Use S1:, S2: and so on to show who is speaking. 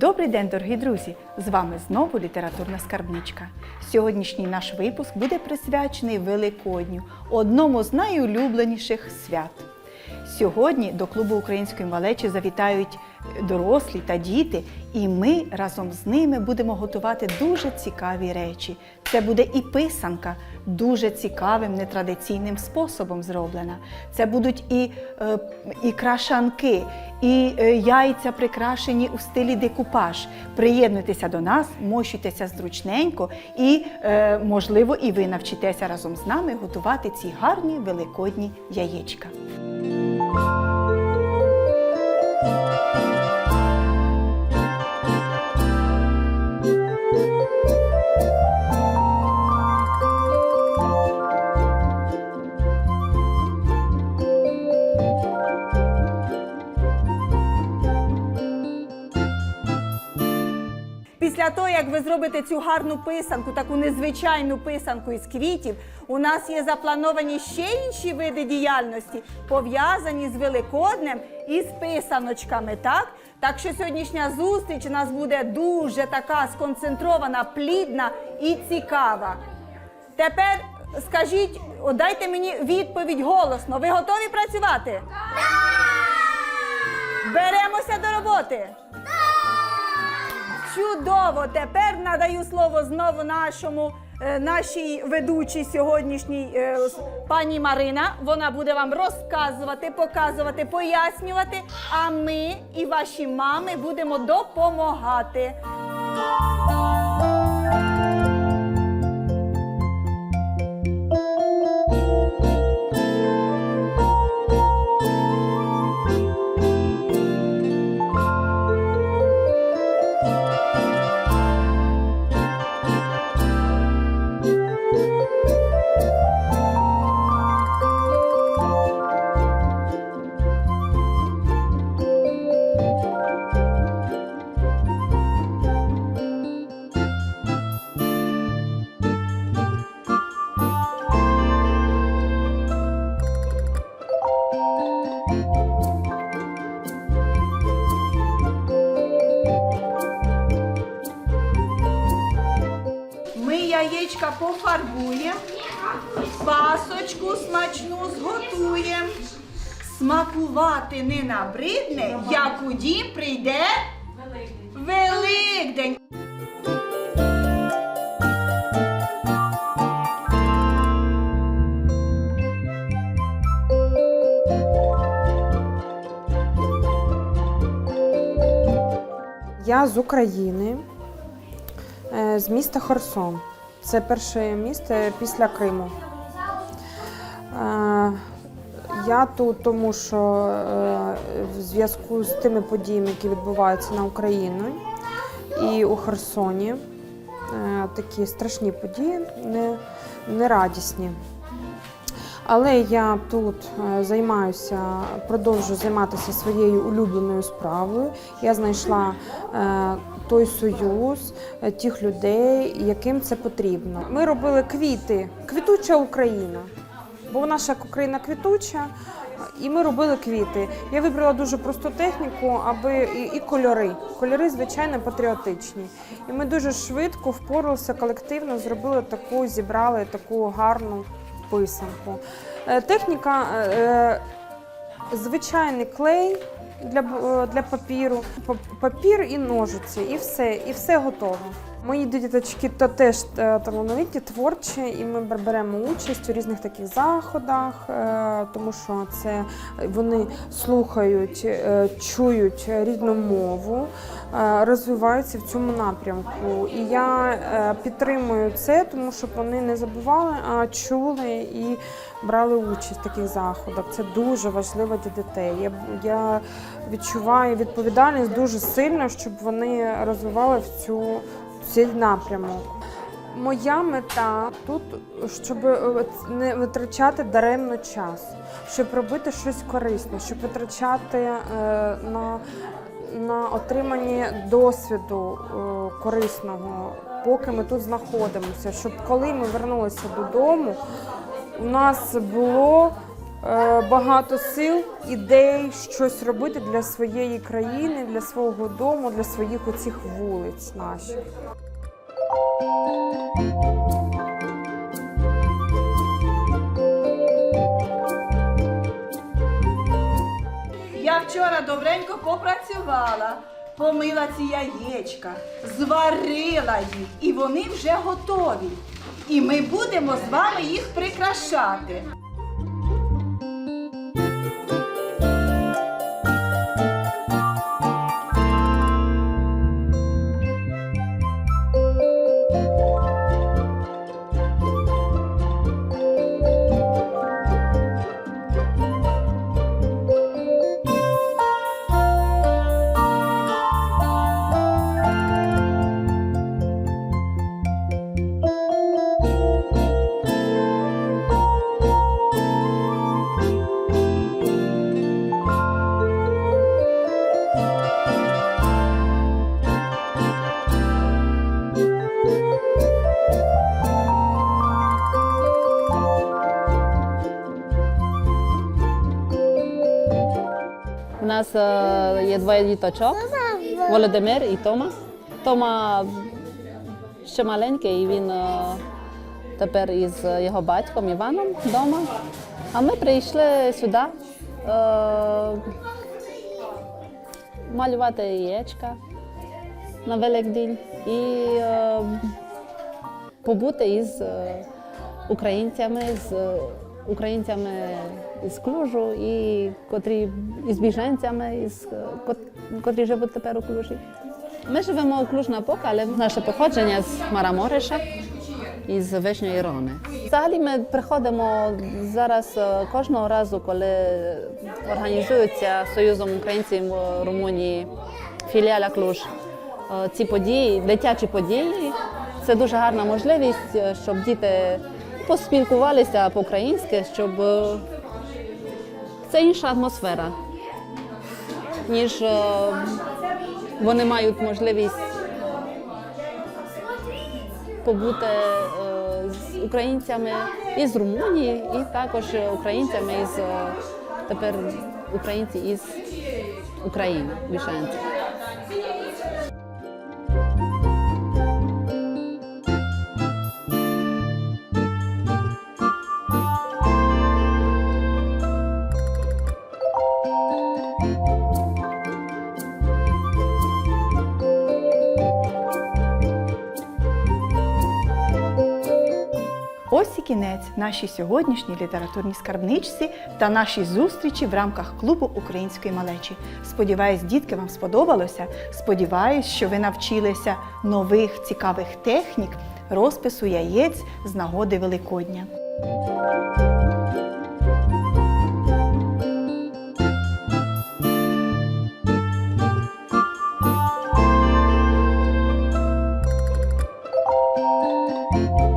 S1: Добрий день, дорогі друзі! З вами знову літературна скарбничка. Сьогоднішній наш випуск буде присвячений Великодню, одному з найулюбленіших свят. Сьогодні до клубу української малечі завітають дорослі та діти, і ми разом з ними будемо готувати дуже цікаві речі. Це буде і писанка, дуже цікавим нетрадиційним способом зроблена. Це будуть і, е, і крашанки, і е, яйця прикрашені у стилі декупаж. Приєднуйтеся до нас, мощуйтеся зручненько, і, е, можливо, і ви навчитеся разом з нами готувати ці гарні великодні яєчка.
S2: Після того, як ви зробите цю гарну писанку, таку незвичайну писанку із квітів, у нас є заплановані ще інші види діяльності, пов'язані з Великоднем і з писаночками. Так? Так що сьогоднішня зустріч у нас буде дуже така сконцентрована, плідна і цікава. Тепер скажіть, дайте мені відповідь голосно. Ви готові працювати? Беремося до роботи. Чудово! Тепер надаю слово знову нашому е, нашій ведучій сьогоднішній е, пані Марина. Вона буде вам розказувати, показувати, пояснювати. А ми і ваші мами будемо допомагати. Яєчка пофарбуємо, пасочку смачну зготуємо. Смакувати не набридне, як у дім прийде Великдень.
S3: Я з України, е, з міста Херсон. Це перше місто після Криму. Е, Я тут, тому що е, в зв'язку з тими подіями, які відбуваються на Україні і у Херсоні, е, такі страшні події, не, нерадісні. Але я тут займаюся, продовжую займатися своєю улюбленою справою. Я знайшла той союз, е, тих людей, яким це потрібно. Ми робили квіти, квітуча Україна, бо наша Україна квітуча. І ми робили квіти. Я вибрала дуже просту техніку, аби і, і кольори. Кольори, звичайно, патріотичні. І ми дуже швидко впоралися колективно, зробили таку, зібрали таку гарну писанку. Е, Техніка е, звичайний клей для, е, для папіру, Па- папір і ножиці, і все, і все готово. Мої діточки то теж е, талановиті, творчі, і ми беремо участь у різних таких заходах, е, тому що це вони слухають, е, чують рідну мову, розвиваються в цьому напрямку. І я підтримую це, тому щоб вони не забували, а чули і брали участь в таких заходах. Це дуже важливо для дітей. Я, я відчуваю відповідальність дуже сильно, щоб вони розвивали в цю цей напрямок. Моя мета тут, щоб е, не витрачати даремно час, щоб робити щось корисне, щоб витрачати е, на, на отримання досвіду е, корисного, поки ми тут знаходимося. Щоб коли ми вернулися додому, у нас було багато сил, ідей, щось робити для своєї країни, для свого дому, для своїх оцих вулиць наших.
S2: Я вчора добренько попрацювала, помила ці яєчка, зварила їх, і вони вже готові. І ми будемо з вами їх прикрашати.
S4: Нас е, є двоє діточок, Володимир і Тома. Тома ще маленький, і він е, тепер із його батьком Іваном вдома. А ми прийшли сюди е, малювати яєчка на Великдень і побути із українцями, з українцями з Клужу і котрі із біженцями, із, е, котрі живуть тепер у Клужі. Ми живемо у Клуж-Напока, але наше походження з Марамориша і з Вишньої Рони. Взагалі ми приходимо зараз е, кожного разу, коли організуються Союзом українців е, Румунії філіаля Клуж ці події, дитячі події. Це дуже гарна можливість, щоб діти поспілкувалися по-українськи, щоб е, це інша атмосфера, ніж е, вони мають можливість побути е, з українцями із Румунії, і також українцями із тепер українці із України, біженці.
S1: кінець нашій сьогоднішній літературній скарбничці та нашій зустрічі в рамках клубу української малечі. Сподіваюсь, дітки вам сподобалося. Сподіваюсь, що ви навчилися нових цікавих технік розпису яєць з нагоди Великодня. thank you